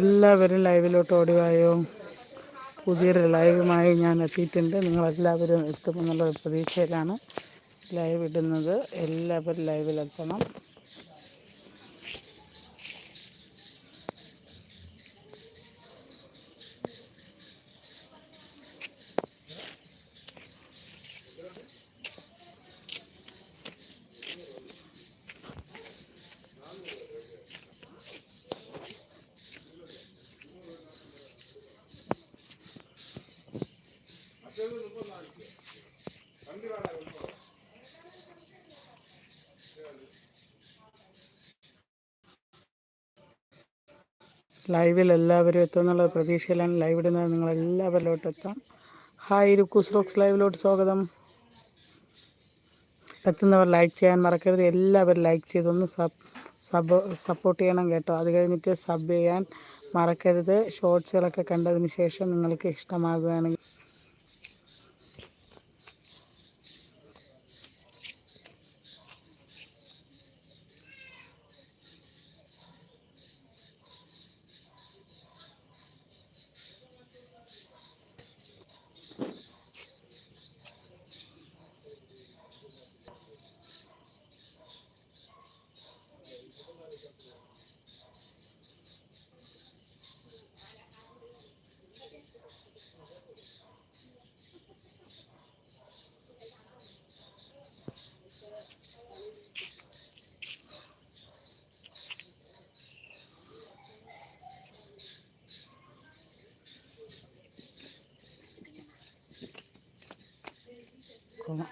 എല്ലാവരും ലൈവിലോട്ട് ഓടിവായോ പുതിയൊരു ലൈവുമായി ഞാൻ എത്തിയിട്ടുണ്ട്. നിങ്ങളെല്ലാവരും എത്തുമെന്നുള്ള പ്രതീക്ഷയിലാണ് ലൈവ് ഇടുന്നത്. എല്ലാവരും ലൈവിലെത്തണം. ലൈവിൽ എല്ലാവരും എത്തുമെന്നുള്ള പ്രതീക്ഷയിലാണ് ലൈവ് ഇടുന്നത്. നിങ്ങൾ എല്ലാവരിലോട്ട് എത്താം ഹായ് രുക്കൂസ് റോക്സ് ലൈവിലോട്ട് സ്വാഗതം. എത്തുന്നവർ ലൈക്ക് ചെയ്യാൻ മറക്കരുത്. എല്ലാവരും ലൈക്ക് ചെയ്തൊന്ന് സബ് സബ് സപ്പോർട്ട് ചെയ്യണം കേട്ടോ. അത് കഴിഞ്ഞിട്ട് സബ് ചെയ്യാൻ മറക്കരുത്. ഷോർട്സുകളൊക്കെ കണ്ടതിന് ശേഷം നിങ്ങൾക്ക് ഇഷ്ടമാകുകയാണെങ്കിൽ കൊള്ളാം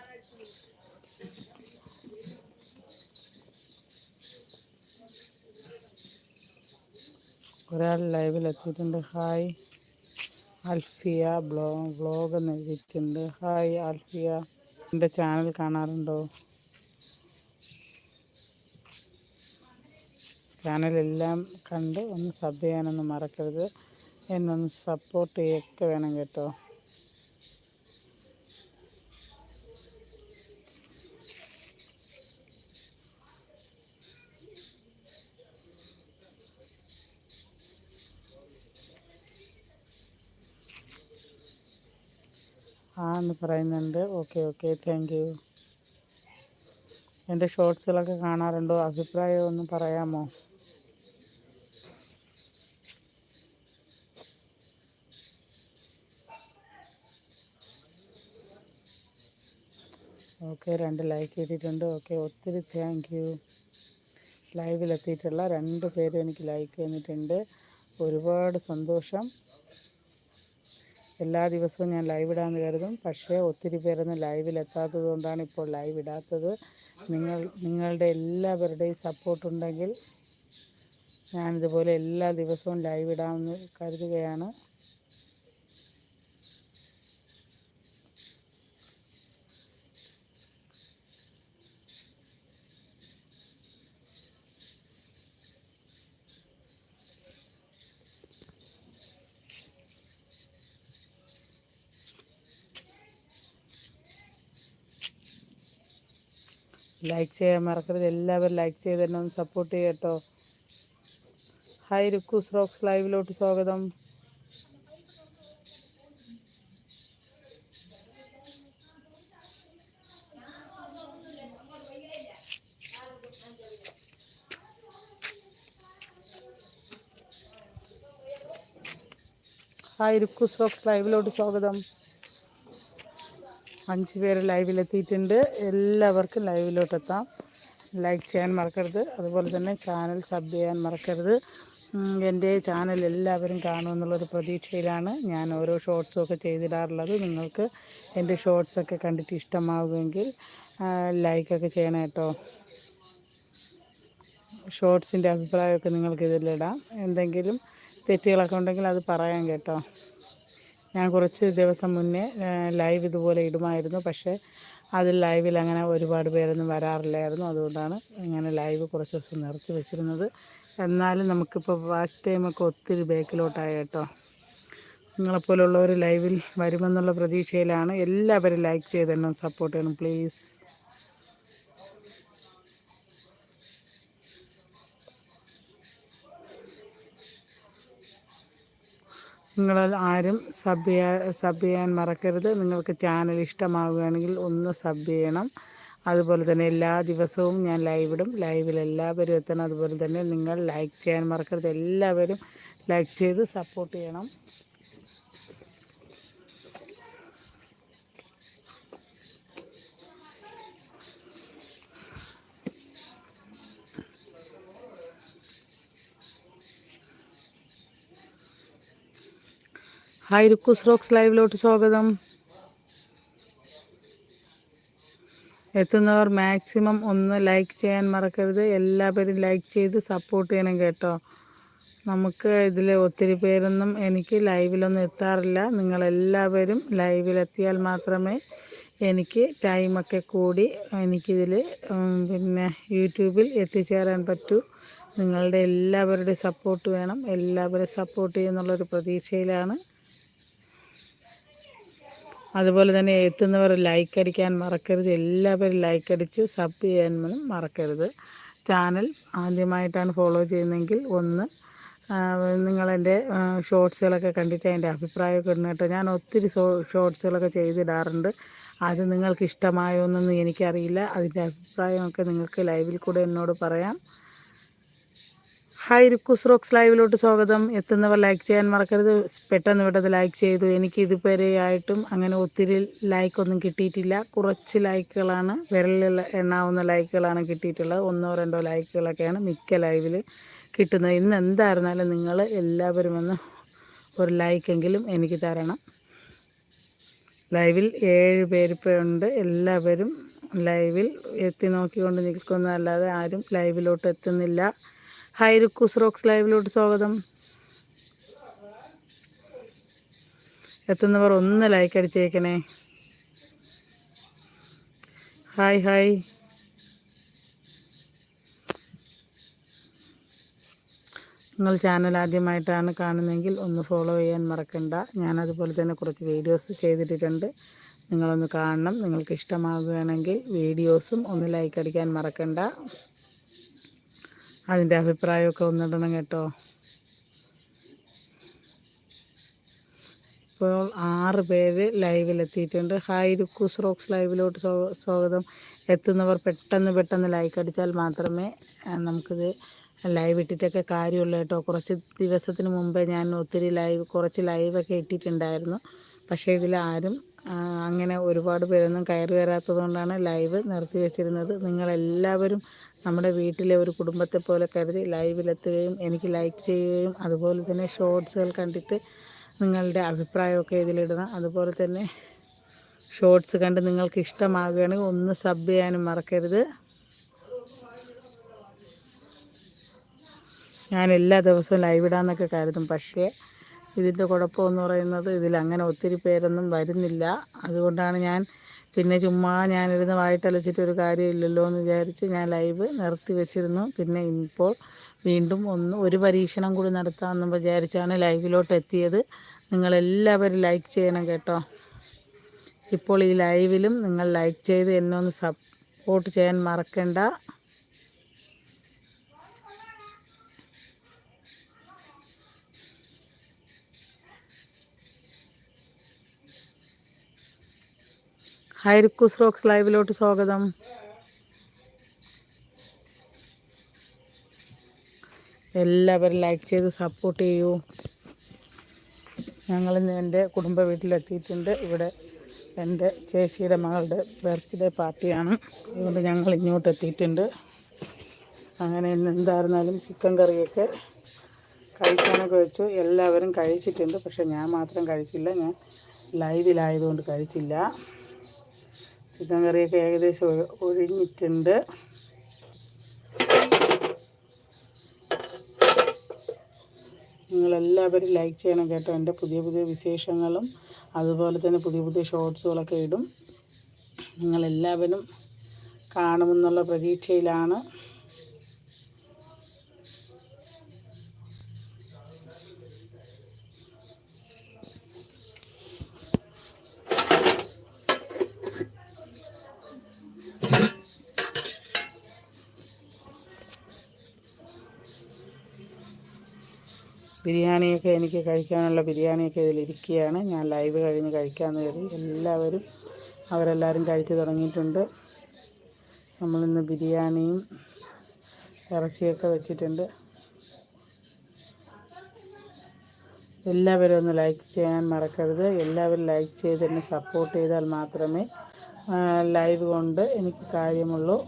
ഒരാൾ ലൈവിൽ എത്തിയിട്ടുണ്ട്. ഹായ് അൽഫിയ ബ്ലോ ബ്ലോഗ് എന്ന് എഴുതിയിട്ടുണ്ട്. ഹായ് അൽഫിയ. എന്റെ ചാനൽ കാണാറുണ്ടോ? ചാനലെല്ലാം കണ്ട് ഒന്ന് സബ് ചെയ്യാനൊന്നും മറക്കരുത്. എന്നൊന്ന് സപ്പോർട്ട് ചെയ്യൊക്കെ വേണം കേട്ടോ. ആ എന്ന് പറയുന്നുണ്ട്. Okay okay. താങ്ക് യു എന്റെ ഷോർട്സുകളൊക്കെ കാണാറുണ്ടോ? അഭിപ്രായം ഒന്ന് പറയാമോ? ഓക്കെ രണ്ട് ലൈക്ക് കിട്ടിയിട്ടുണ്ട്. ഓക്കെ ഒത്തിരി താങ്ക് യു ലൈവിലെത്തിയിട്ടുള്ള രണ്ട് പേരും എനിക്ക് ലൈക്ക് തന്നിട്ടുണ്ട്. ഒരുപാട് സന്തോഷം. എല്ലാ ദിവസവും ഞാൻ ലൈവ് ഇടാമെന്ന് കരുതും. പക്ഷേ ഒത്തിരി പേരൊന്നും ലൈവിൽ എത്താത്തത് കൊണ്ടാണ് ഇപ്പോൾ ലൈവ് ഇടാത്തത്. നിങ്ങൾ നിങ്ങളുടെ എല്ലാവരുടെയും സപ്പോർട്ടുണ്ടെങ്കിൽ ഞാനിതുപോലെ എല്ലാ ദിവസവും ലൈവ് ഇടാമെന്ന് കരുതുകയാണ്. ലൈക്ക് ചെയ്യാൻ മറക്കരുത്. എല്ലാവരും ലൈക്ക് ചെയ്ത് തന്നെ ഒന്ന് സപ്പോർട്ട് ചെയ്യട്ടോ ഹായ് റിക്കൂസ് റോക്സ് ലൈവിലോട്ട് സ്വാഗതം. ഹായ് റിക്കൂസ് റോക്സ് ലൈവിലോട്ട് സ്വാഗതം. അഞ്ച് പേര് ലൈവിലെത്തിയിട്ടുണ്ട്. എല്ലാവർക്കും ലൈവിലോട്ട് എത്താം ലൈക്ക് ചെയ്യാൻ മറക്കരുത്. അതുപോലെ തന്നെ ചാനൽ സബ് ചെയ്യാൻ മറക്കരുത്. എന്റെ ചാനൽ എല്ലാവരും കാണുമെന്നുള്ളൊരു പ്രതീക്ഷയിലാണ് ഞാൻ ഓരോ ഷോർട്സും ഒക്കെ ചെയ്തിടാറുള്ളത്. നിങ്ങൾക്ക് എന്റെ ഷോർട്സൊക്കെ കണ്ടിട്ട് ഇഷ്ടമാവുമെങ്കിൽ ലൈക്കൊക്കെ ചെയ്യണം കേട്ടോ. ഷോർട്സിന്റെ അഭിപ്രായമൊക്കെ നിങ്ങൾക്ക് ഇതിലിടാം. എന്തെങ്കിലും തെറ്റുകളൊക്കെ ഉണ്ടെങ്കിൽ അത് പറയാം കേട്ടോ. ഞാൻ കുറച്ച് ദിവസം മുന്നേ ലൈവ് ഇതുപോലെ ഇടുമായിരുന്നു. പക്ഷേ അതിൽ ലൈവിൽ അങ്ങനെ ഒരുപാട് പേരൊന്നും വരാറില്ലായിരുന്നു. അതുകൊണ്ടാണ് ഇങ്ങനെ ലൈവ് കുറച്ച് ദിവസം നിർത്തി വെച്ചിരുന്നത്. എന്നാലും നമുക്കിപ്പോൾ വാച്ച് ടൈമൊക്കെ ഒത്തിരി ബേക്കിലോട്ടായ കേട്ടോ. നിങ്ങളെപ്പോലുള്ളവർ ലൈവിൽ വരുമെന്നുള്ള പ്രതീക്ഷയിലാണ്. എല്ലാവരും ലൈക്ക് ചെയ്തെണ്ണം സപ്പോർട്ട് ചെയ്യണം പ്ലീസ് നിങ്ങൾ ആരും സബ് സബ് ചെയ്യാൻ മറക്കരുത്. നിങ്ങൾക്ക് ചാനൽ ഇഷ്ടമാവുകയാണെങ്കിൽ ഒന്ന് സബ് ചെയ്യണം. അതുപോലെ തന്നെ എല്ലാ ദിവസവും ഞാൻ ലൈവ് ഇടും. ലൈവിൽ എല്ലാവരും എത്തണം. അതുപോലെ തന്നെ നിങ്ങൾ ലൈക്ക് ചെയ്യാൻ മറക്കരുത്. എല്ലാവരും ലൈക്ക് ചെയ്ത് സപ്പോർട്ട് ചെയ്യണം. ഹായ് രുക്കുസ് റോക്സ് ലൈവിലോട്ട് സ്വാഗതം. എത്തുന്നവർ മാക്സിമം ഒന്ന് ലൈക്ക് ചെയ്യാൻ മറക്കരുത്. എല്ലാവരും ലൈക്ക് ചെയ്ത് സപ്പോർട്ട് ചെയ്യണം കേട്ടോ. നമുക്ക് ഇതിൽ ഒത്തിരി പേരൊന്നും എനിക്ക് ലൈവിലൊന്നും എത്താറില്ല. നിങ്ങളെല്ലാവരും ലൈവിലെത്തിയാൽ മാത്രമേ എനിക്ക് ടൈമൊക്കെ കൂടി എനിക്കിതിൽ പിന്നെ യൂട്യൂബിൽ എത്തിച്ചേരാൻ പറ്റൂ. നിങ്ങളുടെ എല്ലാവരുടെയും സപ്പോർട്ട് വേണം. എല്ലാവരും സപ്പോർട്ട് ചെയ്യുന്നുള്ളൊരു പ്രതീക്ഷയിലാണ് അതുപോലെ തന്നെ എത്തുന്നവർ ലൈക്ക് അടിക്കാൻ മറക്കരുത്. എല്ലാവരും ലൈക്ക് അടിച്ച് സബ് ചെയ്യാനും മറക്കരുത്. ചാനൽ ആദ്യമായിട്ടാണ് ഫോളോ ചെയ്യുന്നതെങ്കിൽ ഒന്ന് നിങ്ങളെന്റെ ഷോർട്സുകളൊക്കെ കണ്ടിട്ട് അതിന്റെ അഭിപ്രായമൊക്കെ ഇടണം ഞാൻ ഒത്തിരി ഷോർട്സുകളൊക്കെ ചെയ്തിടാറുണ്ട്. അത് നിങ്ങൾക്ക് ഇഷ്ടമായോ എന്നൊന്നും എനിക്കറിയില്ല. അതിന്റെ അഭിപ്രായമൊക്കെ നിങ്ങൾക്ക് ലൈവിൽ കൂടെ എന്നോട് പറയാം. ഹായ് റിക്കൂസ് റോക്സ് ലൈവിലോട്ട് സ്വാഗതം. എത്തുന്നവർ ലൈക്ക് ചെയ്യാൻ മറക്കരുത്. പെട്ടെന്ന് പെട്ടെന്ന് ലൈക്ക് ചെയ്തു. എനിക്ക് ഇതുവരെ ആയിട്ടും അങ്ങനെ ഒത്തിരി ലൈക്കൊന്നും കിട്ടിയിട്ടില്ല. കുറച്ച് ലൈക്കുകളാണ് വിരലിൽ എണ്ണാവുന്ന ലൈക്കുകളാണ് കിട്ടിയിട്ടുള്ളത്. ഒന്നോ രണ്ടോ ലൈക്കുകളൊക്കെയാണ് മിക്ക ലൈവിൽ കിട്ടുന്നത്. ഇന്ന് എന്തായിരുന്നാലും നിങ്ങൾ എല്ലാവരും ഒന്ന് ഒരു ലൈക്കെങ്കിലും എനിക്ക് തരണം. ലൈവിൽ ഏഴ് പേരിപ്പോൾ ഉണ്ട്. എല്ലാവരും ലൈവിൽ എത്തി നോക്കിക്കൊണ്ട് നിൽക്കുന്നതല്ലാതെ ആരും ലൈവിലോട്ട് എത്തുന്നില്ല. ഹായ് റുക്കൂസ് റോക്സ് ലൈവിലോട്ട് സ്വാഗതം. എത്തുന്നവർ ഒന്ന് ലൈക്ക് അടിച്ചേക്കണേ. ഹായ് ഹായ് നിങ്ങൾ ചാനൽ ആദ്യമായിട്ടാണ് കാണുന്നതെങ്കിൽ ഒന്ന് ഫോളോ ചെയ്യാൻ മറക്കണ്ട. ഞാൻ അതുപോലെ തന്നെ കുറച്ച് വീഡിയോസ് ചെയ്തിട്ടുണ്ട് നിങ്ങളൊന്ന് കാണണം. നിങ്ങൾക്ക് ഇഷ്ടമാകുകയാണെങ്കിൽ വീഡിയോസും ഒന്ന് ലൈക്ക് അടിക്കാൻ മറക്കണ്ട. അതിന്റെ അഭിപ്രായമൊക്കെ ഒന്നിടണം കേട്ടോ. ഇപ്പോൾ ആറ് പേര് ലൈവിലെത്തിയിട്ടുണ്ട്. ഹായ് രുക്കൂസ് റോക്സ് ലൈവിലോട്ട് സ്വാഗതം. എത്തുന്നവർ പെട്ടെന്ന് പെട്ടെന്ന് ലൈക്ക് അടിച്ചാൽ മാത്രമേ നമുക്കിത് ലൈവ് ഇട്ടിട്ടൊക്കെ കാര്യമുള്ളൂ കേട്ടോ. കുറച്ച് ദിവസത്തിന് മുമ്പേ ഞാൻ ഒത്തിരി ലൈവ് കുറച്ച് ലൈവൊക്കെ ഇട്ടിട്ടുണ്ടായിരുന്നു. പക്ഷേ ഇതിൽ ആരും അങ്ങനെ ഒരുപാട് പേരൊന്നും കയറി വരാത്തത് കൊണ്ടാണ് ലൈവ് നിർത്തി വെച്ചിരുന്നത്. നിങ്ങളെല്ലാവരും നമ്മുടെ വീട്ടിലെ ഒരു കുടുംബത്തെ പോലെ കരുതി ലൈവിലെത്തുകയും എനിക്ക് ലൈക്ക് ചെയ്യുകയും അതുപോലെ തന്നെ ഷോർട്സുകൾ കണ്ടിട്ട് നിങ്ങളുടെ അഭിപ്രായമൊക്കെ ഇതിലിടണം അതുപോലെ തന്നെ ഷോർട്സ് കണ്ട് നിങ്ങൾക്ക് ഇഷ്ടമാകുകയാണെങ്കിൽ ഒന്ന് സബ് ചെയ്യാനും മറക്കരുത്. ഞാൻ എല്ലാ ദിവസവും ലൈവ് ഇടാമെന്നൊക്കെ കരുതും. പക്ഷേ ഇതിന്റെ കുഴപ്പമെന്ന് പറയുന്നത് ഇതിൽ അങ്ങനെ ഒത്തിരി പേരൊന്നും വരുന്നില്ല. അതുകൊണ്ടാണ് ഞാൻ പിന്നെ ചുമ്മാ ഞാനിരുന്ന് വായിട്ടളിച്ചിട്ടൊരു ഒരു കാര്യമില്ലല്ലോ എന്ന് വിചാരിച്ച് ഞാൻ ലൈവ് നിർത്തി വെച്ചിരുന്നു. പിന്നെ ഇപ്പോൾ വീണ്ടും ഒന്ന് ഒരു പരീക്ഷണം കൂടി നടത്താമെന്ന് വിചാരിച്ചാണ് ലൈവിലോട്ട് എത്തിയത്. നിങ്ങളെല്ലാവരും ലൈക്ക് ചെയ്യണം കേട്ടോ. ഇപ്പോൾ ഈ ലൈവിലും നിങ്ങൾ ലൈക്ക് ചെയ്ത് എന്നെ ഒന്ന് സപ്പോർട്ട് ചെയ്യാൻ മറക്കണ്ട. ഹൈറിക്കൂസ് റോക്സ് ലൈവിലോട്ട് സ്വാഗതം. എല്ലാവരും ലൈക്ക് ചെയ്ത് സപ്പോർട്ട് ചെയ്യൂ. ഞങ്ങളിന്ന് എന്റെ കുടുംബ വീട്ടിലെത്തിയിട്ടുണ്ട്. ഇവിടെ എന്റെ ചേച്ചിയുടെ മകളുടെ ബർത്ത്ഡേ പാർട്ടിയാണ് അതുകൊണ്ട് ഞങ്ങൾ ഇങ്ങോട്ട് എത്തിയിട്ടുണ്ട്. അങ്ങനെ ഇന്ന് എന്തായിരുന്നാലും ചിക്കൻ കറിയൊക്കെ കഴിക്കാനൊക്കെ വെച്ച്. എല്ലാവരും കഴിച്ചിട്ടുണ്ട്. പക്ഷേ ഞാൻ മാത്രം കഴിച്ചില്ല. ഞാൻ ലൈവിലായതുകൊണ്ട് കഴിച്ചില്ല. ചിക്കൻ കറിയൊക്കെ ഏകദേശം ഒഴിഞ്ഞിട്ടുണ്ട്. നിങ്ങളെല്ലാവരും ലൈക്ക് ചെയ്യണം കേട്ടോ. എന്റെ പുതിയ പുതിയ വിശേഷങ്ങളും അതുപോലെ തന്നെ പുതിയ പുതിയ ഷോർട്സുകളൊക്കെ ഇടും. നിങ്ങളെല്ലാവരും കാണുമെന്നുള്ള പ്രതീക്ഷയിലാണ്. ബിരിയാണിയൊക്കെ എനിക്ക് കഴിക്കാനുള്ള ബിരിയാണിയൊക്കെ ഇതിലിരിക്കുകയാണ്. ഞാൻ ലൈവ് കഴിഞ്ഞ് കഴിക്കാമെന്ന് കരുതി. എല്ലാവരും അവരെല്ലാവരും കഴിച്ചു തുടങ്ങിയിട്ടുണ്ട്. നമ്മളിന്ന് ബിരിയാണിയും ഇറച്ചിയൊക്കെ വെച്ചിട്ടുണ്ട്. എല്ലാവരും ഒന്ന് ലൈക്ക് ചെയ്യാൻ മറക്കരുത്. എല്ലാവരും ലൈക്ക് ചെയ്ത് എന്നെ സപ്പോർട്ട് ചെയ്താൽ മാത്രമേ ലൈവ് കൊണ്ട് എനിക്ക് കാര്യമുള്ളൂ.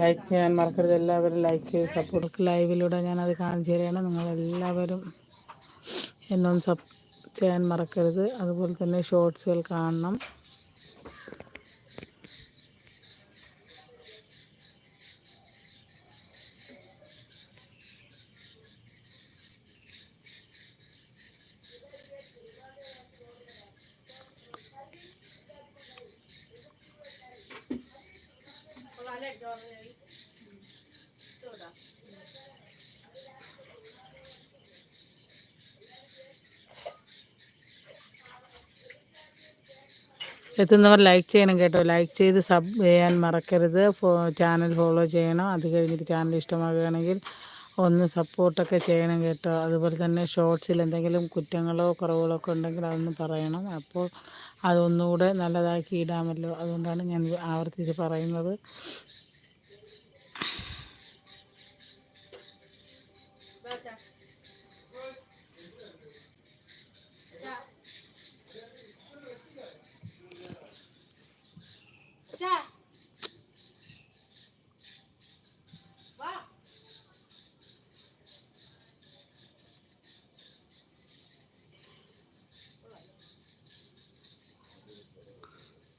ലൈക്ക് ചെയ്യാൻ മറക്കരുത്. എല്ലാവരും ലൈക്ക് ചെയ്ത് സപ്പോർട്ട് ലൈവിലൂടെ ഞാനത് കാണിച്ചു തരികയാണ്. നിങ്ങളെല്ലാവരും എന്നൊന്ന് സപ് ചെയ്യാൻ മറക്കരുത്. അതുപോലെ തന്നെ ഷോർട്സുകൾ കാണണം. എത്തുന്നവർ ലൈക്ക് ചെയ്യണം കേട്ടോ. ലൈക്ക് ചെയ്ത് സബ് ചെയ്യാൻ മറക്കരുത്. ചാനൽ ഫോളോ ചെയ്യണം. അത് കഴിഞ്ഞിട്ട് ചാനൽ ഇഷ്ടമാകുകയാണെങ്കിൽ ഒന്ന് സപ്പോർട്ടൊക്കെ ചെയ്യണം കേട്ടോ. അതുപോലെ തന്നെ ഷോർട്സിൽ എന്തെങ്കിലും കുറ്റങ്ങളോ കുറവുകളോ ഒക്കെ ഉണ്ടെങ്കിൽ അതൊന്ന് പറയണം. അപ്പോൾ അതൊന്നുകൂടെ നല്ലതാക്കി ഇടാമല്ലോ. അതുകൊണ്ടാണ് ഞാൻ ആവർത്തിച്ച് പറയുന്നത്.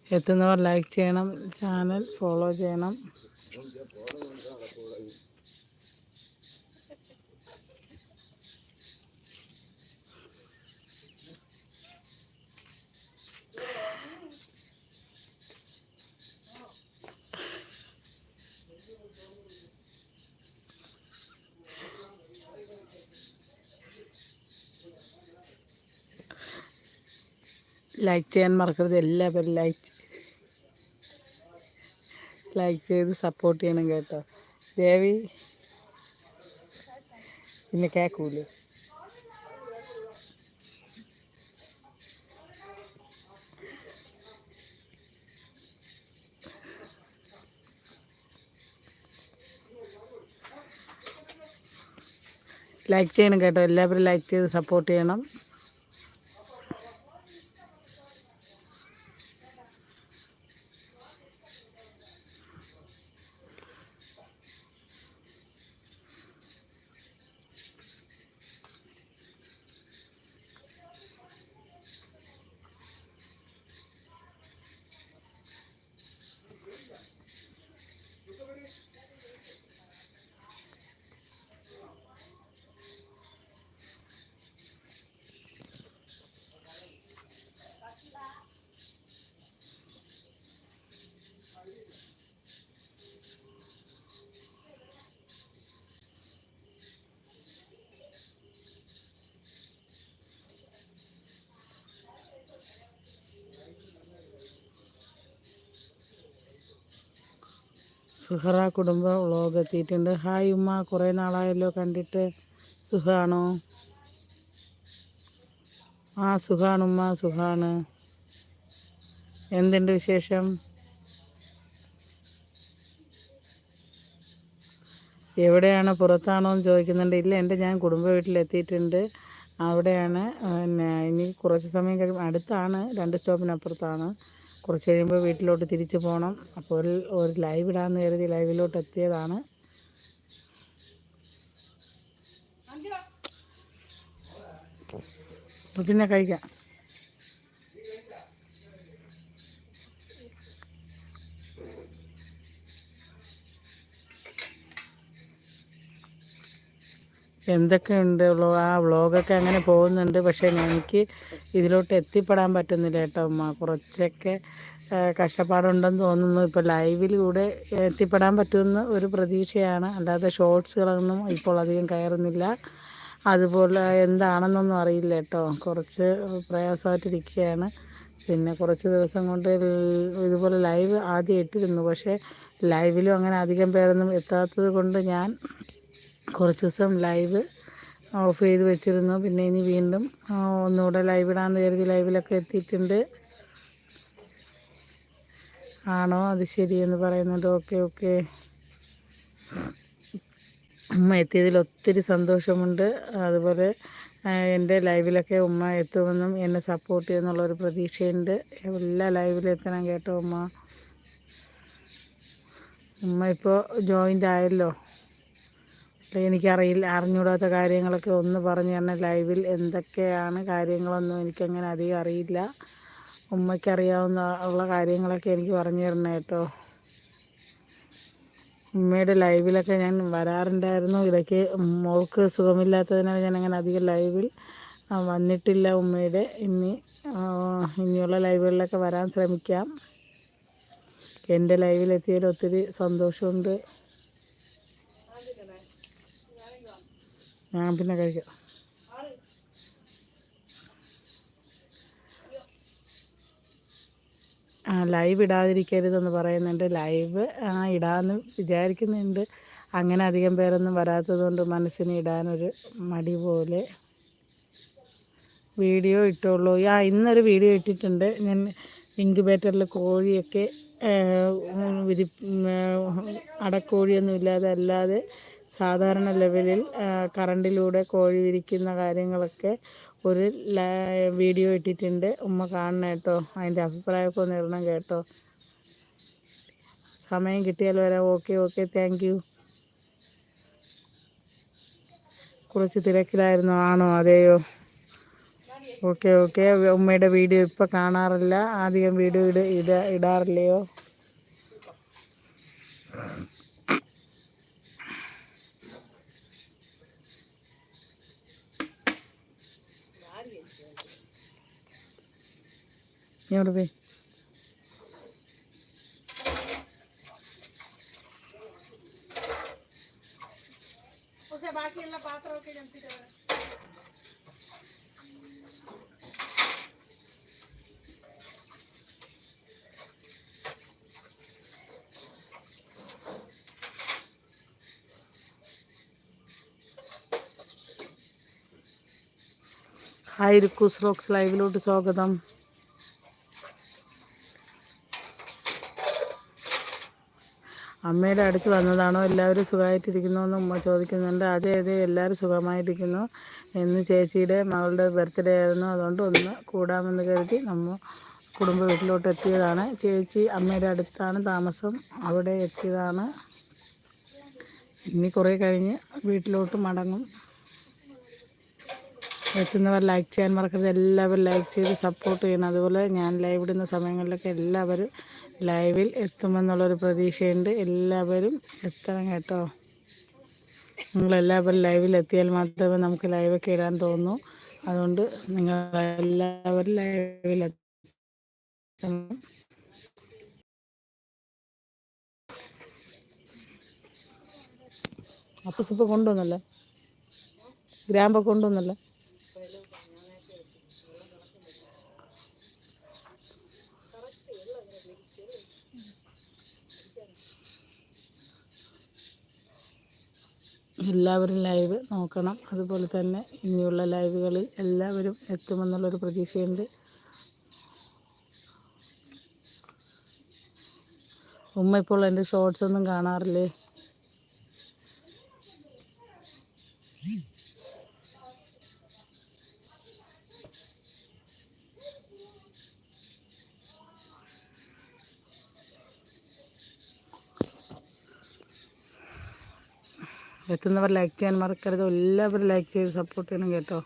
എത്തുന്നവർ ലൈക്ക് ചെയ്യണം ചാനൽ ഫോളോ ചെയ്യണം. ലൈക്ക് ചെയ്യാൻ മറക്കരുത്. എല്ലാവരും ലൈക്ക് ലൈക്ക് ചെയ്ത് സപ്പോർട്ട് ചെയ്യണം കേട്ടോ. ദേവി പിന്നെ കേൾക്കൂലേ ലൈക്ക് ചെയ്യണം കേട്ടോ. എല്ലാവരും ലൈക്ക് ചെയ്ത് സപ്പോർട്ട് ചെയ്യണം. സുഹറ കുടുംബ വ്ളോഗ് എത്തിയിട്ടുണ്ട്. ഹായ് ഉമ്മ കുറേ നാളായല്ലോ കണ്ടിട്ട്. സുഖാണോ ആ സുഖാണ് ഉമ്മ സുഖാണ് എന്തുണ്ട് വിശേഷം? എവിടെയാണ്? പുറത്താണോ എന്ന് ചോദിക്കുന്നുണ്ട്. ഇല്ല എന്റെ ഞാൻ കുടുംബ വീട്ടിലെത്തിയിട്ടുണ്ട് അവിടെയാണ് പിന്നെ ഇനി കുറച്ച് സമയം കഴിയുമ്പോൾ അടുത്താണ് രണ്ട് സ്റ്റോപ്പിനപ്പുറത്താണ്. കുറച്ച് കഴിയുമ്പോൾ വീട്ടിലോട്ട് തിരിച്ചു പോകണം. അപ്പോൾ ഒരു ഒരു ലൈവ് ഇടാമെന്ന് കരുതി ലൈവിലോട്ട് എത്തിയതാണ്. പിന്നെ കഴിക്കാം. എന്തൊക്കെയുണ്ട് വ്ളോ ആ വ്ളോഗൊക്കെ അങ്ങനെ പോകുന്നുണ്ട്. പക്ഷേ എനിക്ക് ഇതിലോട്ട് എത്തിപ്പെടാൻ പറ്റുന്നില്ല കേട്ടോ അമ്മ കുറച്ചൊക്കെ കഷ്ടപ്പാടുണ്ടെന്ന് തോന്നുന്നു. ഇപ്പോൾ ലൈവിലൂടെ എത്തിപ്പെടാൻ പറ്റുമെന്ന് ഒരു പ്രതീക്ഷയാണ്. അല്ലാതെ ഷോർട്സുകളൊന്നും ഇപ്പോൾ അധികം കയറുന്നില്ല. അതുപോലെ എന്താണെന്നൊന്നും അറിയില്ല കേട്ടോ. കുറച്ച് പ്രയാസമായിട്ടിരിക്കുകയാണ്. പിന്നെ കുറച്ച് ദിവസം കൊണ്ട് ഇതുപോലെ ലൈവ് ആദ്യം ഇട്ടിരുന്നു. പക്ഷേ ലൈവിലും അങ്ങനെ അധികം പേരൊന്നും എത്താത്തത് കൊണ്ട് ഞാൻ കുറച്ച് ദിവസം ലൈവ് ഓഫ് ചെയ്ത് വെച്ചിരുന്നു. പിന്നെ ഇനി വീണ്ടും ഒന്നുകൂടെ ലൈവ് ഇടാമെന്ന് കരുതി ലൈവിലൊക്കെ എത്തിയിട്ടുണ്ട്. ആണോ? അത് ശരിയെന്ന് പറയുന്നുണ്ട്. Okay okay. ഉമ്മ എത്തിയതിൽ ഒത്തിരി സന്തോഷമുണ്ട്. അതുപോലെ എന്റെ ലൈവിലൊക്കെ ഉമ്മ എത്തുമെന്നും എന്നെ സപ്പോർട്ട് ചെയ്യുമെന്നുള്ളൊരു പ്രതീക്ഷയുണ്ട്. എല്ലാ ലൈവിലും എത്തണം കേട്ടോ ഉമ്മ. ഉമ്മ ഇപ്പോൾ ജോയിന്റ് ആയല്ലോ. എനിക്കറിയില്ല അറിഞ്ഞൂടാത്ത കാര്യങ്ങളൊക്കെ ഒന്ന് പറഞ്ഞു തന്നെ ലൈവിൽ. എന്തൊക്കെയാണ് കാര്യങ്ങളൊന്നും എനിക്കങ്ങനെ അധികം അറിയില്ല. ഉമ്മയ്ക്കറിയാവുന്ന ഉള്ള കാര്യങ്ങളൊക്കെ എനിക്ക് പറഞ്ഞു തരണം കേട്ടോ. ഉമ്മയുടെ ലൈവിലൊക്കെ ഞാൻ വരാറുണ്ടായിരുന്നു. ഇടയ്ക്ക് മോൾക്ക് സുഖമില്ലാത്തതിനാൽ ഞാൻ അങ്ങനെ അധികം ലൈവിൽ വന്നിട്ടില്ല ഉമ്മയുടെ. ഇനി ഇനിയുള്ള ലൈവുകളിലൊക്കെ വരാൻ ശ്രമിക്കാം. എന്റെ ലൈവിലെത്തിയതിൽ ഒത്തിരി സന്തോഷമുണ്ട്. ഞാൻ പിന്നെ കഴിക്കാം. ആ ലൈവ് ഇടാതിരിക്കരുതെന്ന് പറയുന്നുണ്ട്. ലൈവ് ആ ഇടാമെന്ന് വിചാരിക്കുന്നുണ്ട്. അങ്ങനെ അധികം പേരൊന്നും വരാത്തതുകൊണ്ട് മനസ്സിന് ഇടാനൊരു മടി പോലെ വീഡിയോ ഇട്ടുള്ളൂ. ആ ഇന്നൊരു വീഡിയോ ഇട്ടിട്ടുണ്ട്. ഞാൻ ഇൻക്യുബേറ്ററിൽ കോഴിയൊക്കെ വിരി അടക്കോഴിയൊന്നും ഇല്ലാതെ അല്ലാതെ സാധാരണ ലെവലിൽ കറണ്ടിലൂടെ കോഴി വിരിക്കുന്ന കാര്യങ്ങളൊക്കെ ഒരു വീഡിയോ ഇട്ടിട്ടുണ്ട്. ഉമ്മ കാണണം കേട്ടോ. അതിന്റെ അഭിപ്രായമൊക്കെ ഒന്ന് ഇടണം കേട്ടോ. സമയം കിട്ടിയാൽ വരാം. Okay okay. Thank you. കുറച്ച് തിരക്കിലായിരുന്നു. ആണോ? അതെയോ? Okay okay. ഉമ്മയുടെ വീഡിയോ ഇപ്പോൾ കാണാറില്ല. അധികം വീഡിയോ ഇട ഇട ഇടാറില്ലയോ ഇങ്ങോട്ട് പോയി ബാക്കിയുള്ള പാത്രമൊക്കെ ഞെട്ടിട്ട് ഹായ് രുക്കൂസ് റോക്സ് ലൈവിലോട്ട് സ്വാഗതം. അമ്മയുടെ അടുത്ത് വന്നതാണോ? എല്ലാവരും സുഖമായിട്ടിരിക്കുന്നു എന്ന് ഉമ്മ ചോദിക്കുന്നുണ്ട്. അതെ അതെ എല്ലാവരും സുഖമായിട്ടിരിക്കുന്നു എന്ന് ചേച്ചിയുടെ മകളുടെ ബർത്ത്ഡേ ആയിരുന്നു. അതുകൊണ്ട് ഒന്ന് കൂടാമെന്ന് കരുതി നമ്മൾ കുടുംബ വീട്ടിലോട്ട് എത്തിയതാണ്. ചേച്ചി അമ്മയുടെ അടുത്താണ് താമസം. അവിടെ എത്തിയതാണ്. ഇനി കുറേ കഴിഞ്ഞ് വീട്ടിലോട്ട് മടങ്ങും. എത്തുന്നവർ ലൈക്ക് ചെയ്യാൻ മറക്കരുത്. എല്ലാവരും ലൈക്ക് ചെയ്ത് സപ്പോർട്ട് ചെയ്യണം. അതുപോലെ ഞാൻ ലൈവ് ഇടുന്ന സമയങ്ങളിലൊക്കെ എല്ലാവരും ലൈവിൽ എത്തുമെന്നുള്ളൊരു പ്രതീക്ഷയുണ്ട്. എല്ലാവരും എത്തണം കേട്ടോ. നിങ്ങളെല്ലാവരും ലൈവിൽ എത്തിയാൽ മാത്രമേ നമുക്ക് ലൈവൊക്കെ ഇടാൻ തോന്നൂ. അതുകൊണ്ട് നിങ്ങൾ എല്ലാവരും ലൈവിൽ എത്തണം. അപ്പസിപ്പ് കൊണ്ടുവന്നല്ലേ? ഗ്രാമ്പൊക്കെ കൊണ്ടുവന്നല്ലേ? എല്ലാവരും ലൈവ് നോക്കണം. അതുപോലെ തന്നെ ഇനിയുള്ള ലൈവുകളിൽ എല്ലാവരും എത്തുമെന്നുള്ളൊരു പ്രതീക്ഷയുണ്ട്. ഉമ്മ ഇപ്പോൾ എന്റെ ഷോർട്സ് ഒന്നും കാണാറില്ലേ? എത്തുന്നവർ ലൈക്ക് ചെയ്യാൻ മറക്കരുത്. എല്ലാവരും ലൈക്ക് ചെയ്ത് സപ്പോർട്ട് ചെയ്യണം കേട്ടോ.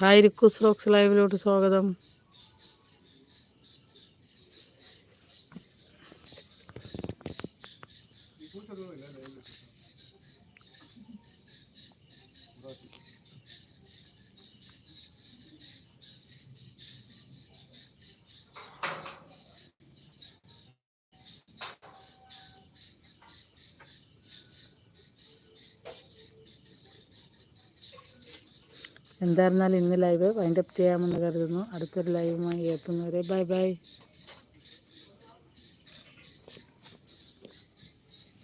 ഹായ് റിക്കൂസ് റോക്സ് ലൈവിലോട്ട് സ്വാഗതം. എന്തായിരുന്നാലും ഇന്ന് ലൈവ് വൈൻഡപ്പ് ചെയ്യാമെന്ന് കരുതുന്നു. അടുത്തൊരു ലൈവുമായി എത്തുന്നവരെ ബൈ ബൈ